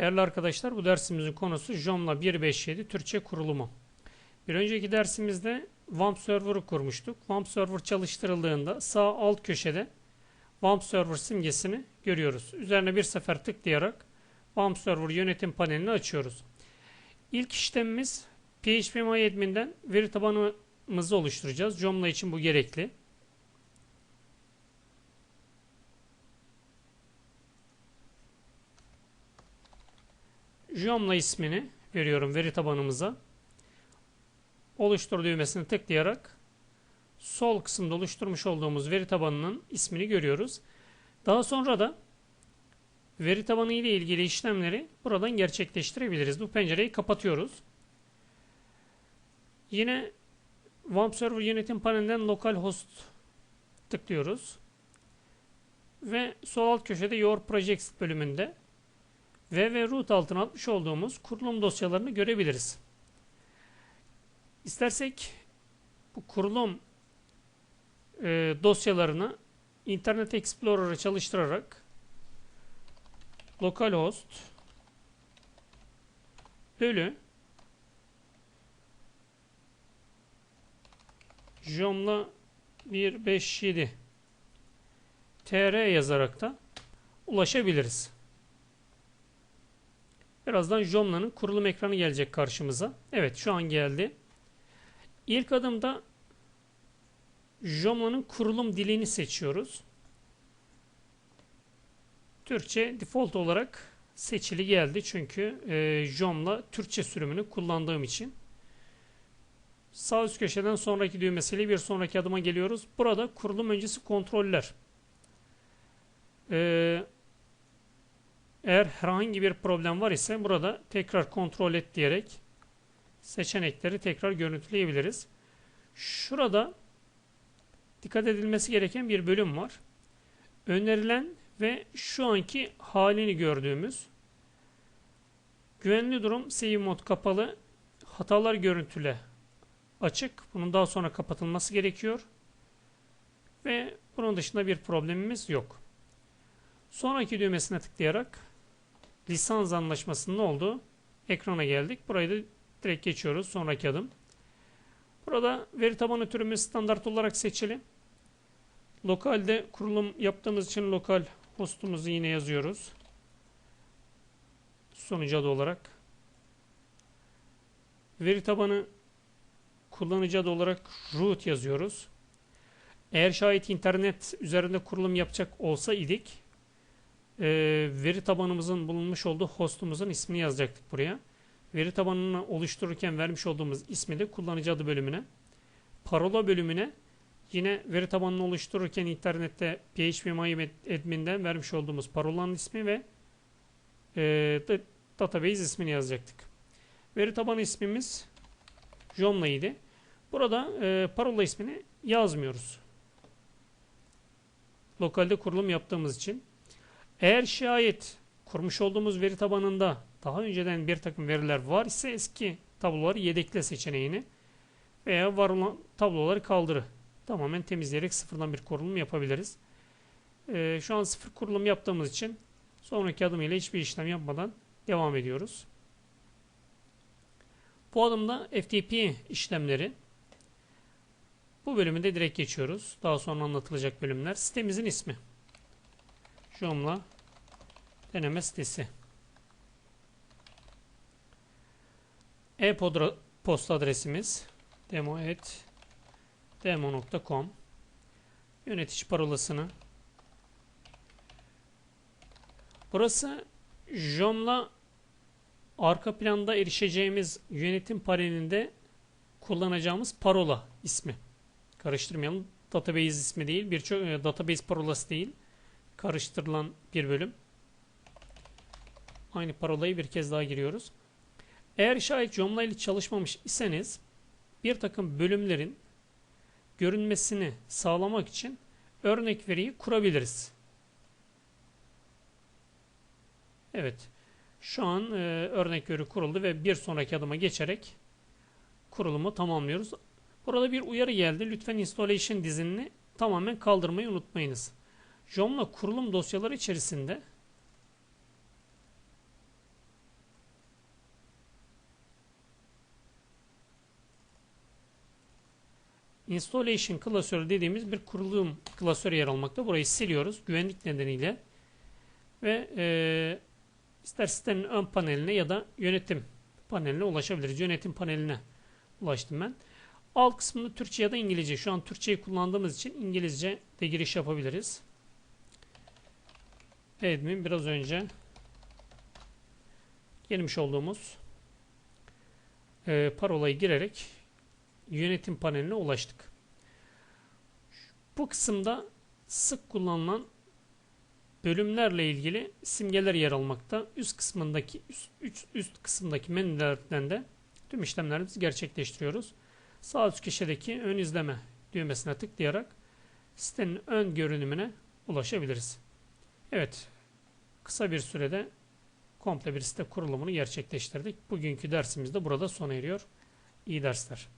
Değerli arkadaşlar bu dersimizin konusu JOMLA 157 Türkçe kurulumu. Bir önceki dersimizde WAMP server'ı kurmuştuk. WAMP server çalıştırıldığında sağ alt köşede WAMP server simgesini görüyoruz. Üzerine bir sefer tıklayarak WAMP server yönetim panelini açıyoruz. İlk işlemimiz PHP veri tabanımızı oluşturacağız. JOMLA için bu gerekli. Jomla ismini veriyorum veri tabanımıza. Oluştur düğmesini tıklayarak sol kısımda oluşturmuş olduğumuz veri tabanının ismini görüyoruz. Daha sonra da veri tabanı ile ilgili işlemleri buradan gerçekleştirebiliriz. Bu pencereyi kapatıyoruz. Yine WAMP Server yönetim panelinden localhost tıklıyoruz. Ve sol alt köşede Your Projects bölümünde V ve root altına atmış olduğumuz kurulum dosyalarını görebiliriz. İstersek bu kurulum e, dosyalarını Internet Explorer'ı çalıştırarak localhost bölü jomla 157 tr yazarak da ulaşabiliriz. Birazdan Jomla'nın kurulum ekranı gelecek karşımıza. Evet şu an geldi. İlk adımda Jomla'nın kurulum dilini seçiyoruz. Türkçe default olarak seçili geldi. Çünkü e, Jomla Türkçe sürümünü kullandığım için. Sağ üst köşeden sonraki düğmesiyle bir sonraki adıma geliyoruz. Burada kurulum öncesi kontroller. Eee eğer herhangi bir problem var ise burada tekrar kontrol et diyerek seçenekleri tekrar görüntüleyebiliriz. Şurada dikkat edilmesi gereken bir bölüm var. Önerilen ve şu anki halini gördüğümüz güvenli durum save mod kapalı hatalar görüntüle açık. Bunun daha sonra kapatılması gerekiyor. Ve bunun dışında bir problemimiz yok. Sonraki düğmesine tıklayarak lisans anlaşmasının olduğu ekrana geldik. Burayı da direkt geçiyoruz. Sonraki adım. Burada veri tabanı türümüz standart olarak seçili. Lokalde kurulum yaptığımız için lokal hostumuzu yine yazıyoruz. Sunucu adı olarak. Veri tabanı kullanıcı adı olarak root yazıyoruz. Eğer şayet internet üzerinde kurulum yapacak olsa idik e, veri tabanımızın bulunmuş olduğu hostumuzun ismini yazacaktık buraya. Veri tabanını oluştururken vermiş olduğumuz ismi de kullanıcı adı bölümüne. Parola bölümüne yine veri tabanını oluştururken internette phpMyAdmin'den vermiş olduğumuz parolanın ismi ve e, database ismini yazacaktık. Veri tabanı ismimiz Jomla idi. Burada e, parola ismini yazmıyoruz. Lokalde kurulum yaptığımız için. Eğer şayet kurmuş olduğumuz veri tabanında daha önceden bir takım veriler var ise eski tabloları yedekle seçeneğini veya var olan tabloları kaldırı tamamen temizleyerek sıfırdan bir kurulum yapabiliriz. Ee, şu an sıfır kurulum yaptığımız için sonraki adım ile hiçbir işlem yapmadan devam ediyoruz. Bu adımda FTP işlemleri bu bölümünde direkt geçiyoruz. Daha sonra anlatılacak bölümler. Sitemizin ismi. Joomla deneme sitesi. E-posta adresimiz demo.demo.com Yönetici parolasını Burası Joomla arka planda erişeceğimiz yönetim panelinde kullanacağımız parola ismi. Karıştırmayalım. Database ismi değil. Birçok e, database parolası değil karıştırılan bir bölüm. Aynı parolayı bir kez daha giriyoruz. Eğer şayet Joomla ile çalışmamış iseniz bir takım bölümlerin görünmesini sağlamak için örnek veriyi kurabiliriz. Evet. Şu an e, örnek veri kuruldu ve bir sonraki adıma geçerek kurulumu tamamlıyoruz. Burada bir uyarı geldi. Lütfen installation dizinini tamamen kaldırmayı unutmayınız. Jomla kurulum dosyaları içerisinde installation klasörü dediğimiz bir kurulum klasörü yer almakta. Burayı siliyoruz güvenlik nedeniyle ve e, ister sitenin ön paneline ya da yönetim paneline ulaşabiliriz. Yönetim paneline ulaştım ben. Alt kısmını Türkçe ya da İngilizce. Şu an Türkçeyi kullandığımız için İngilizce de giriş yapabiliriz. Admin biraz önce girmiş olduğumuz e, parolayı girerek yönetim paneline ulaştık. Bu kısımda sık kullanılan bölümlerle ilgili simgeler yer almakta. Üst kısmındaki üst, üst, kısımdaki menülerden de tüm işlemlerimizi gerçekleştiriyoruz. Sağ üst köşedeki ön izleme düğmesine tıklayarak sitenin ön görünümüne ulaşabiliriz. Evet, kısa bir sürede komple bir site kurulumunu gerçekleştirdik. Bugünkü dersimiz de burada sona eriyor. İyi dersler.